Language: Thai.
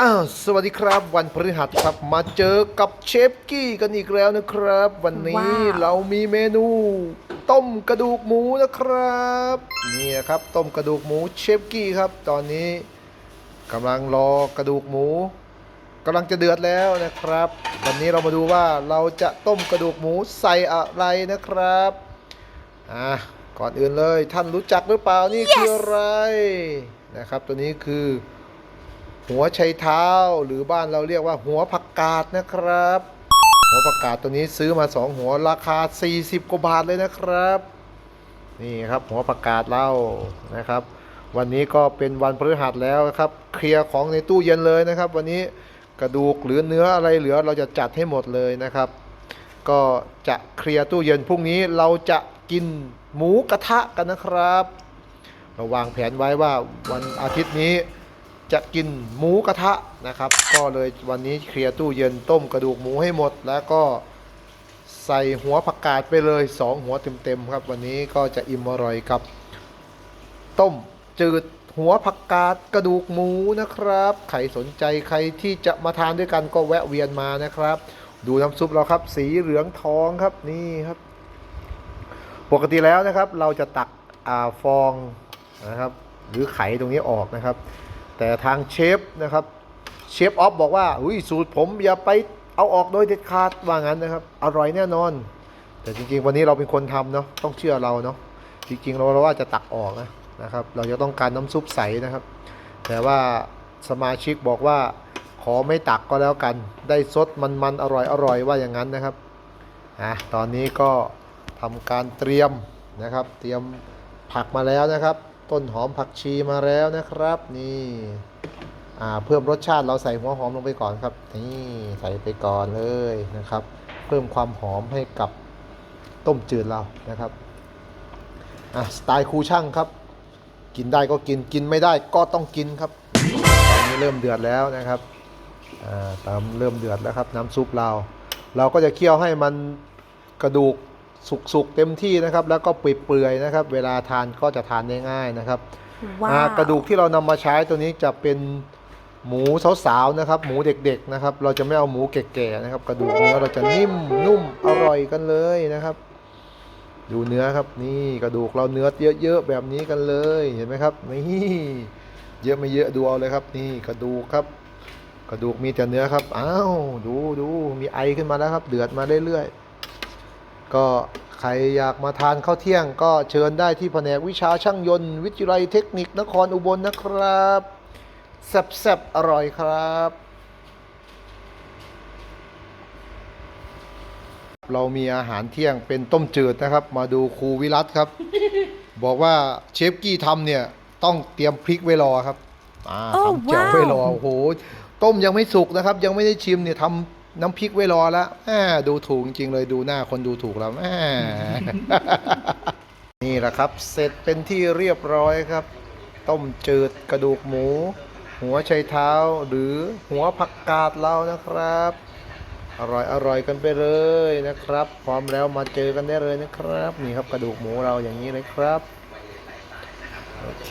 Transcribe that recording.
อ้าวสวัสดีครับ วันพฤหัสครับมาเจอกับเชฟกี้กันอีกแล้วนะครับ วันนี้ว้าว เรามีเมนู ต้มกระดูกหมูนะครับนี่นะครับต้มกระดูกหมูเชฟกี้ครับ ตอนนี้กำลังรอกระดูกหมูกำลังจะเดือดแล้วนะครับ วันนี้เรามาดูว่าเราจะต้มกระดูกหมูใส่อะไรนะครับอะก่อนอื่นเลยท่านรู้จักหรือเปล่านี่คืออะไรนะครับ ตัวนี้คือ หัวไชเท้าหรือบ้านเราเรียกว่าหัวผักกาดนะครับ หัวผักกาดตัวนี้ซื้อมาสองหัวราคา 40กว่าบาทเลยนะครับ นี่ครับหัวผักกาดเล่านะครับ วันนี้ก็เป็นวันพฤหัสแล้วนะครับ เคลียร์ของในตู้เย็นเลยนะครับ วันนี้กระดูกหรือเนื้ออะไรเหลือเราจะจัดให้หมดเลยนะครับ ก็จะเคลียร์ตู้เย็นพรุ่งนี้เราจะกินหมูกระทะกันนะครับ เราวางแผนไว้ว่าวันอาทิตย์นี้ จะกินหมูกระทะนะครับ ก็เลยวันนี้เคลียร์ตู้เย็นต้มกระดูกหมูให้หมด แล้วก็ใส่หัวผักกาดไปเลย 2 หัวเต็มๆครับ วันนี้ก็จะอิ่มอร่อยกับ ต้มจืดหัวผักกาดกระดูกหมูนะครับ ใครสนใจใครที่จะมาทานด้วยกันก็แวะเวียนมานะครับ ดูน้ำซุปเราครับ สีเหลืองทองครับนี่ครับ ปกติแล้วนะครับ เราจะตักอฟองนะครับ หรือไข่ตรงนี้ออกนะครับ แต่ทางเชฟนะครับเชฟออฟบอกว่าอุ้ยสูตรผมอย่าไปเอาออกโดยเด็ดขาดว่างั้นนะครับ อร่อยแน่นอน แต่จริง ๆ วันนี้เราเป็นคนทำเนาะต้องเชื่อเราเนาะจริงๆเราเราว่าจะตักออกนะนะครับ เราจะต้องการน้ำซุปใสนะครับ แต่ว่าสมาชิกบอกว่าขอไม่ตักก็แล้วกัน ได้ซดมันๆอร่อยอร่อยว่าอย่างนั้นนะครับอะตอนนี้ก็ทำการเตรียมนะครับ เตรียมผักมาแล้วนะครับ ต้นหอมผักชีมาแล้วนะครับนี่เพิ่มรสชาติเราใส่หัวหอมลงไปก่อนครับ นี่ใส่ไปก่อนเลยนะครับ เพิ่มความหอมให้กับต้มจืดเรานะครับอะสไตล์ครูช่างครับ กินได้ก็กินกินไม่ได้ก็ต้องกินครับตอนนี้เริ่มเดือดแล้วนะครับอ่าตามเริ่มเดือดแล้วครับ น้ำซุปเรา เราก็จะเคี่ยวให้มันกระดูก สุกๆเต็มที่นะครับ แล้วก็เปื่อยๆนะครับ เวลาทานก็จะทานได้ง่ายนะครับว้าอ่าวกระดูกที่เรานำมาใช้ตัวนี้จะเป็นหมูสาวๆนะครับ หมูเด็กๆนะครับ เราจะไม่เอาหมูแก่ๆนะครับ กระดูกเนื้อเราจะนิ่มนุ่มอร่อยกันเลยนะครับ ดูเนื้อครับนี่กระดูกเราเนื้อเยอะๆแบบนี้กันเลยเห็นไหมครับนี่เยอะไม่เยอะดูเอาเลยครับ นี่กระดูกครับ กระดูกมีแต่เนื้อครับอ้าวดูดูมีไอขึ้นมาแล้วครับ เดือดมาเรื่อยๆ ก็ใครอยากมาทานข้าวเที่ยงก็เชิญได้ที่แผนกวิชาช่างยนต์ วิทยาลัยเทคนิคนครอุบลนะครับแซ่บๆอร่อยครับ เรามีอาหารเที่ยงเป็นต้มจืดนะครับ มาดูครูวิรัตครับ บอกว่าเชฟกี้ทำเนี่ยต้องเตรียมพริกไว้รอครับอ่าโอ้ทำแจ่วว้าวไว้รอโอ้โหต้มยังไม่สุกนะครับ ยังไม่ได้ชิมเนี่ยทำ น้ำพริกไว้รอแล้วแหมดูถูกจริงๆเลยดูหน้าคนดูถูกแล้วแหมนี่แหละครับ เสร็จเป็นที่เรียบร้อยครับ ต้มจืดกระดูกหมู หัวไชเท้าหรือหัวผักกาดเรานะครับ อร่อยอร่อยกันไปเลยนะครับ พร้อมแล้วมาเจอกันได้เลยนะครับ นี่ครับกระดูกหมูเราอย่างนี้เลยครับ โอเค